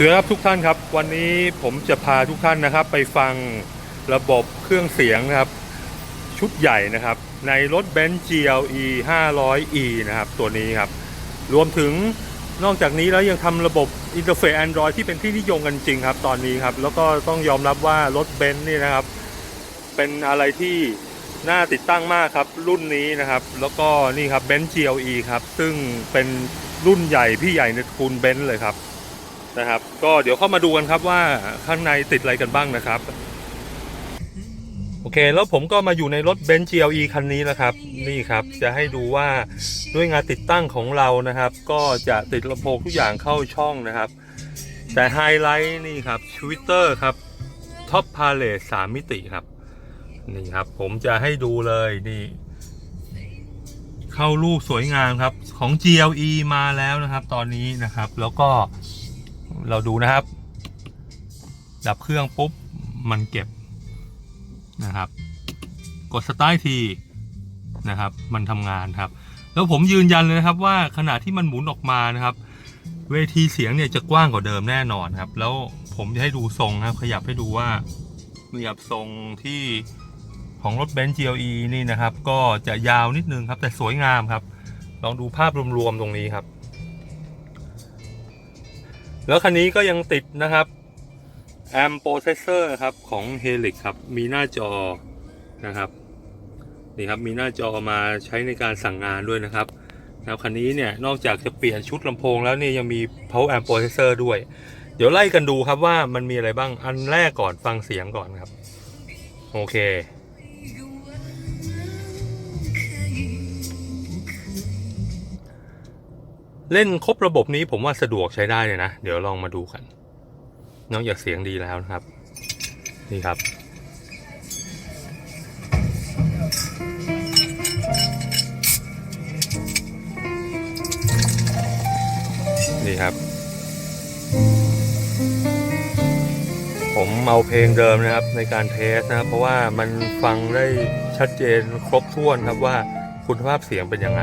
สวัสดีครับทุกท่านครับ วันนี้ผมจะพาทุกท่านนะครับ ไปฟังระบบเครื่องเสียงนะครับ ชุดใหญ่นะครับ ในรถเบนซ์ GLE 500e นะครับ ตัวนี้ครับ รวมถึงนอกจากนี้แล้วยังทำระบบอินเทอร์เฟซ Android ที่เป็นที่นิยมกันจริงครับ ตอนนี้ครับ แล้วก็ต้องยอมรับว่ารถเบนซ์นี่นะครับ เป็นอะไรที่น่าติดตั้งมากครับ รุ่นนี้นะครับ แล้วก็นี่ครับเบนซ์ GLE ครับ ซึ่งเป็นรุ่นใหญ่พี่ใหญ่ในตระกูลเบนซ์เลยครับ นะครับ ก็เดี๋ยวเข้ามาดูกันครับว่าข้างในติดอะไรกันบ้างนะครับ โอเค แล้วผมก็มาอยู่ในรถเบนซ์ GLE คันนี้แล้วครับ นี่ครับจะให้ดูว่าด้วยงานติดตั้งของเรานะครับ ก็จะติดลำโพงทุกอย่างเข้าช่องนะครับ แต่ไฮไลท์นี่ครับทวิตเตอร์ครับท็อปพาเลทสามมิติครับ นี่ครับผมจะให้ดูเลยนี่เข้ารูปสวยงามครับของ GLE มาแล้วนะครับ ตอนนี้นะครับ แล้วก็ เราดูนะครับ ดับเครื่องปุ๊บ มันเก็บนะครับ กดสตาร์ททีนะครับ มันทำงานครับ แล้วผมยืนยันเลยนะครับว่าขณะที่มันหมุนออกมานะครับ เวทีเสียงเนี่ยจะกว้างกว่าเดิมแน่นอนครับ แล้วผมจะให้ดูทรงนะครับ ขยับให้ดูว่านี่ครับทรงที่ของรถเบนซ์ GLE นี่นะครับ ก็จะยาวนิดนึงครับ แต่สวยงามครับ ลองดูภาพรวมๆตรงนี้ครับ แล้วคันนี้ก็ยังติดนะครับ Amp Processor ครับของ Helix ครับ มีหน้าจอนะครับนี่ครับมีหน้าจอมาใช้ในการสั่งงานด้วยนะครับแล้วคันนี้เนี่ยนอกจากจะเปลี่ยนชุดลำโพงแล้วเนี่ยยังมี Power Amp Processor ด้วย เดี๋ยวไล่กันดูครับว่ามันมีอะไรบ้างอันแรกก่อนฟังเสียงก่อนครับ โอเค เล่นครบระบบนี้ผมว่าสะดวกใช้ได้เลยนะ เดี๋ยวลองมาดูกัน นอกจากเสียงดีแล้วนะครับ นี่ครับ นี่ครับ ผมเอาเพลงเดิมนะครับในการเทสนะครับเพราะว่ามันฟังได้ชัดเจนครบถ้วนครับว่าคุณภาพเสียงเป็นยังไง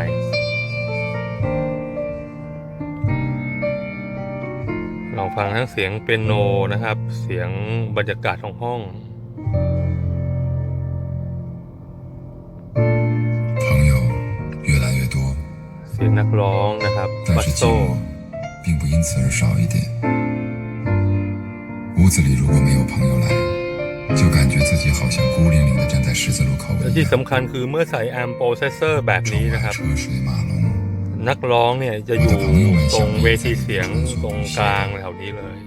ฟังทั้งเสียงเปียโนนะครับ เสียงบรรยากาศของห้อง 朋友越来越多， เสียงนักร้องนะครับ 但 บัส 是 โซ 寂寞并不因此而少一点。屋子里如果没有朋友来，就感觉自己好像孤零零的站在十字路口 และ 一 ที่ 样， สำคัญคือเมื่อใส่ amp processor แบบนี้ 窗 นะครับ 外车水马龙， นักร้องเนี่ยจะอยู่ตรงเวทีเสียงตรงกลางแถวนี้เลย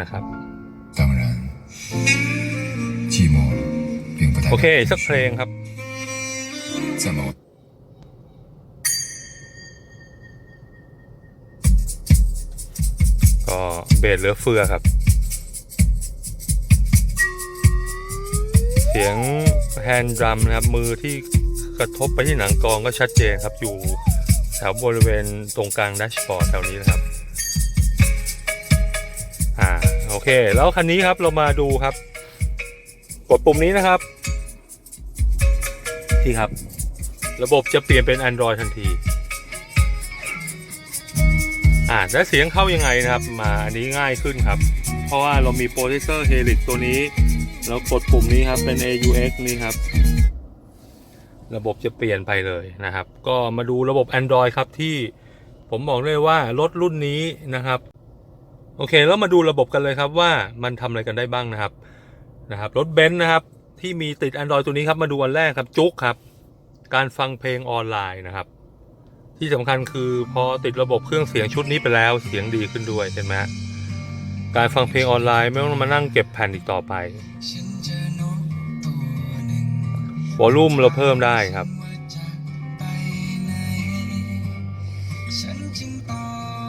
นะครับโอเค สักเพลงครับก็เบสเหลือเฟือครับ เสียงแฮนด์ดรัมนะครับ มือที่กระทบไปที่หนังกองก็ชัดเจนครับอยู่ แถวบริเวณตรงกลางแดชบอร์ดแถวนี้นะครับ อ่าโอเค แล้วคันนี้ครับเรามาดูครับ กดปุ่มนี้นะครับที่ครับ ระบบจะเปลี่ยนเป็น Android ทันที อ่าแล้วเสียงเข้ายังไงนะครับ มาอันนี้ง่ายขึ้นครับ เพราะว่าเรามีโปรเซสเซอร์ Helix ตัวนี้ แล้วกดปุ่มนี้ครับเป็น AUX นี่ครับ ระบบจะเปลี่ยนไปเลยนะครับ ก็มาดูระบบ Android ครับที่ผมบอกเลยว่ารถรุ่นนี้นะครับ โอเคแล้วมาดูระบบกันเลยครับว่ามันทำอะไรกันได้บ้างนะครับนะครับรถเบนซ์นะครับที่มีติด Android ตัวนี้ครับมาดูอันแรกครับจุกครับ การฟังเพลงออนไลน์นะครับ ที่สำคัญคือพอติดระบบเครื่องเสียงชุดนี้ไปแล้วเสียงดีขึ้นด้วยเห็นไหมการฟังเพลงออนไลน์ไม่ต้องมานั่งเก็บแผ่นอีกต่อไป วอลลุ่มเราเพิ่มได้ครับ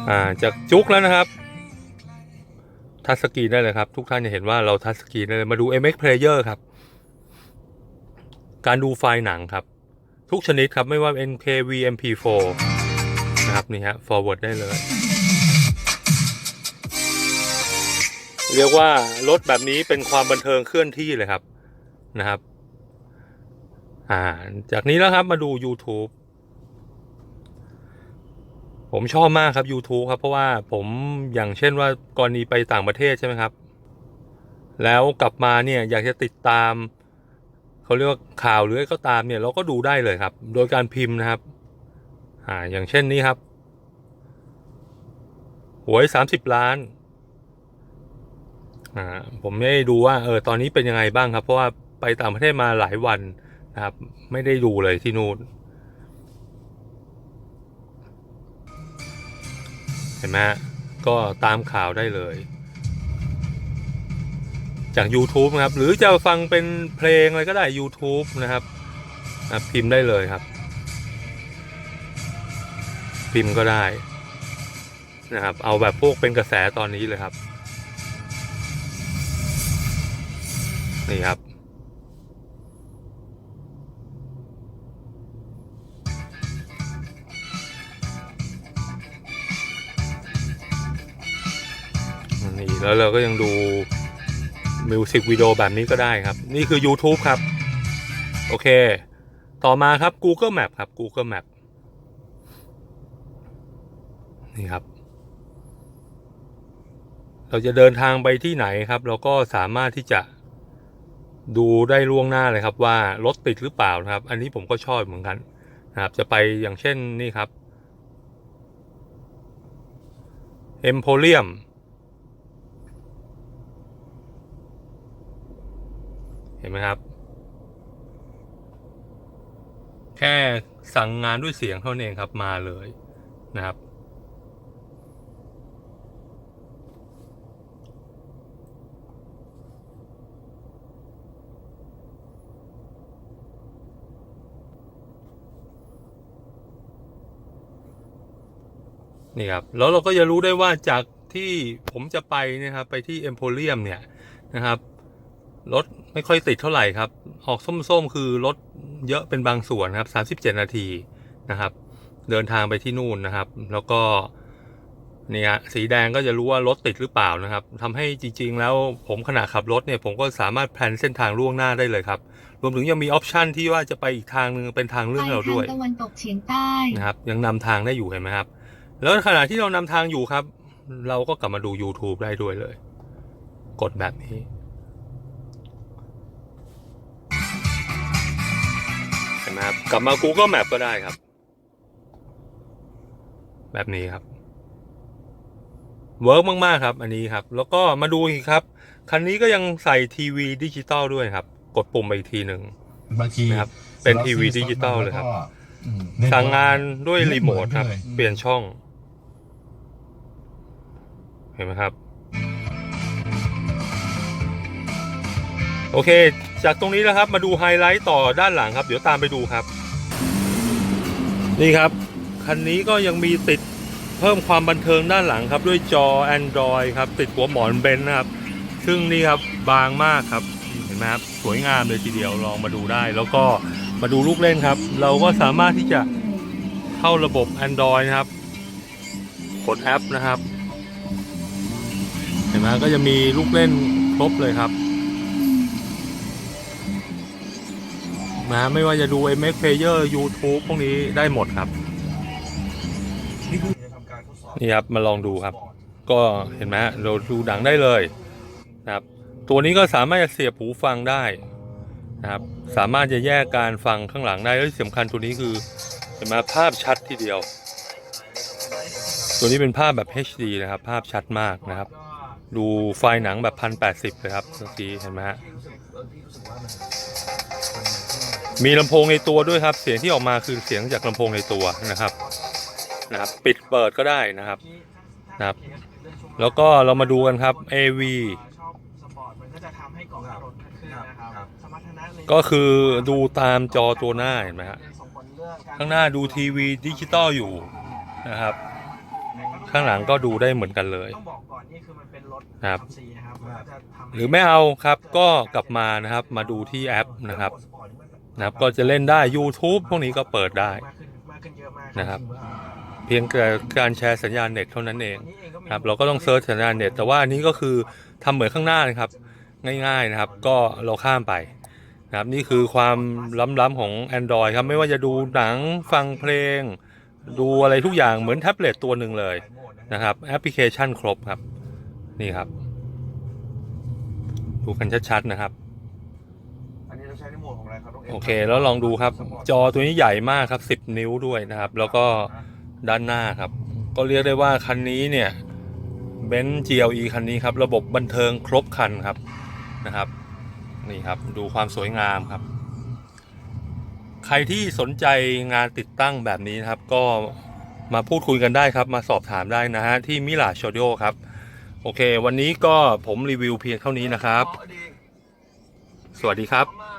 อ่าจากจุกแล้วนะครับ ทัชสกรีนได้เลยครับ ทุกท่านจะเห็นว่าเราทัชสกรีนได้เลยมาดู MX Player ครับ การดูไฟล์หนังครับ ทุกชนิดครับ ไม่ว่า NKV MP4 นะครับนี่ฮะ forward ได้เลย เรียกว่ารถแบบนี้เป็นความบันเทิงเคลื่อนที่เลยครับนะครับ อ่า จากนี้แล้วครับมาดู YouTube ผมชอบมากครับ YouTube ครับ เพราะว่าผมอย่างเช่นว่ากรณีไปต่างประเทศใช่ไหมครับ แล้วกลับมาเนี่ยอยากจะติดตามเขาเรียกว่าข่าวหรืออะไรก็ตามเนี่ยเราก็ดูได้เลยครับ โดยการพิมพ์นะครับอ่าอย่างเช่นนี้ครับหวยสามสิบล้านอ่าผมไม่ได้ดูว่าเออตอนนี้เป็นยังไงบ้างครับ เพราะว่าไปต่างประเทศมาหลายวัน นะครับ ไม่ได้ดูเลยที่นู่นเห็นไหมก็ตามข่าวได้เลย จาก YouTube นะครับ หรือจะฟังเป็นเพลงอะไรก็ได้ YouTube นะครับพิมพ์ได้เลยครับ พิมพ์ก็ได้นะครับ เอาแบบพวกเป็นกระแสตอนนี้เลยครับ นี่ครับ นี่แล้วเราก็ยังดูมิวสิกวิดีโอแบบนี้ก็ได้ครับ นี่คือ YouTube ครับ โอเค ต่อมาครับ Google Map ครับ Google Map นี่ครับ เราจะเดินทางไปที่ไหนครับ เราก็สามารถที่จะดูได้ล่วงหน้าเลยครับ ว่ารถติดหรือเปล่านะครับ อันนี้ผมก็ชอบเหมือนกันนะครับ จะไปอย่างเช่นนี่ครับเอ็มโพเรียม เห็นไหมครับ แค่สั่งงานด้วยเสียงเท่านั้นเองครับมาเลยนะครับ นี่ครับ แล้วเราก็จะรู้ได้ว่าจากที่ผมจะไปนะครับ ไปที่เอ็มโพเรียมเนี่ยนะครับ รถไม่ค่อยติดเท่าไหร่ครับ ออกส้มๆ คือรถเยอะเป็นบางส่วนครับ 37 นาทีนะครับ เดินทางไปที่นู่นนะครับ แล้วก็เนี่ยสีแดงก็จะรู้ว่ารถติดหรือเปล่านะครับทำให้จริง ๆ แล้วผมขณะขับรถเนี่ยผมก็สามารถแพลนเส้นทางล่วงหน้าได้เลยครับ รวมถึงยังมีออปชันที่ว่าจะไปอีกทางหนึงเป็นทางเลือกให้เราด้วยไปทางตะวันตกเฉียงใต้นะครับ ยังนำทางได้อยู่เห็นไหมครับ แล้วขณะที่เรานำทางอยู่ครับ เราก็กลับมาดู YouTube ได้ด้วยเลย กดแบบนี้ นไหมครับ กลับมา Google Map ก็ได้ครับ แบบนี้ครับเวิร์กมาก ๆ ครับ อันนี้ครับ แล้วก็มาดูอีกครับ คันนี้ก็ยังใส่ทีวีดิจิตอลด้วยครับ กดปุ่มไปอีกทีหนึ่งบางทีนะครับเป็นทีวีดิจิตอลเลยครับอืมสั่งงานด้วยเล่นรีโมทครับเหมือนเลยเปลี่ยนช่อง เห็นไหมครับ โอเค จากตรงนี้นะครับมาดูไฮไลท์ต่อด้านหลังครับ เดี๋ยวตามไปดูครับ นี่ครับ คันนี้ก็ยังมีติดเพิ่มความบันเทิงด้านหลังครับ ด้วยจอ Android ครับ ติดหัวหมอนเบนซ์นะครับ ซึ่งนี่ครับบางมากครับเห็นไหมครับสวยงามเลยทีเดียวลองมาดูได้ แล้วก็มาดูลูกเล่นครับ เราก็สามารถที่จะเข้าระบบ Android นะครับกดแอปนะครับ เห็นไหมก็จะมีลูกเล่นครบเลยครับ นะไม่ว่าจะดู MX Player YouTube พวกนี้ได้หมดครับ นี่ครับมาลองดูครับ ก็เห็นไหมเราดูหนังได้เลยนะครับ ตัวนี้ก็สามารถจะเสียบหูฟังได้นะครับ สามารถจะแยกการฟังข้างหลังได้และที่สำคัญตัวนี้คือเห็นไหมภาพชัดทีเดียว ตัวนี้เป็นภาพแบบ HD นะครับ ภาพชัดมากนะครับ ดูไฟล์หนังแบบ 1080เลยครับเมื่อกี้เห็นไหมฮะ มีลำโพงในตัวด้วยครับ เสียงที่ออกมาคือเสียงจากลำโพงในตัวนะครับนะครับปิดเปิดก็ได้นะครับนะครับ แล้วก็เรามาดูกันครับ AV ก็คือดูตามจอตัวหน้าเห็นไหมฮะข้างหน้าดูทีวีดิจิตอลอยู่นะครับ ข้างหลังก็ดูได้เหมือนกันเลยนนี่คือมันเป็นรถครับทำสีนะครับ หรือไม่เอาครับก็กลับมานะครับ มาดูที่แอปนะครับ นะครับ ก็จะเล่นได้ YouTube พวกนี้ก็เปิดได้มากขึ้นมากขึ้นเยอะมากนะครับ เพียงแต่การแชร์สัญญาณเน็ตเท่านั้นเองอันนี้เองก็มีครับ เราก็ต้องเซิร์ชสัญญาณเน็ตแต่ว่าอันนี้ก็คือทำเหมือนข้างหน้านะครับ ง่ายๆนะครับ ก็เราข้ามไปนะครับนี่คือความล้ำๆของ Android ครับ ไม่ว่าจะดูหนังฟังเพลง ดูอะไรทุกอย่างเหมือนแท็บเล็ตตัวหนึ่งเลยหลายโหมดนะนะครับ แอปพลิเคชันครบครับ นี่ครับ ดูกันชัดๆนะครับ โอเค แล้วลองดูครับ จอตัวนี้ใหญ่มากครับ 10 นิ้วด้วยนะครับ แล้วก็ด้านหน้าครับ ก็เรียกได้ว่าคันนี้เนี่ยเบนซ์ GLE คันนี้ครับ ระบบบันเทิงครบคันครับนะครับ นี่ครับดูความสวยงามครับ ใครที่สนใจงานติดตั้งแบบนี้นะครับ ก็มาพูดคุยกันได้ครับ มาสอบถามได้นะฮะ ที่มิลาโชดิโอครับ โอเค วันนี้ก็ผมรีวิวเพียงเท่านี้นะครับ สวัสดีครับ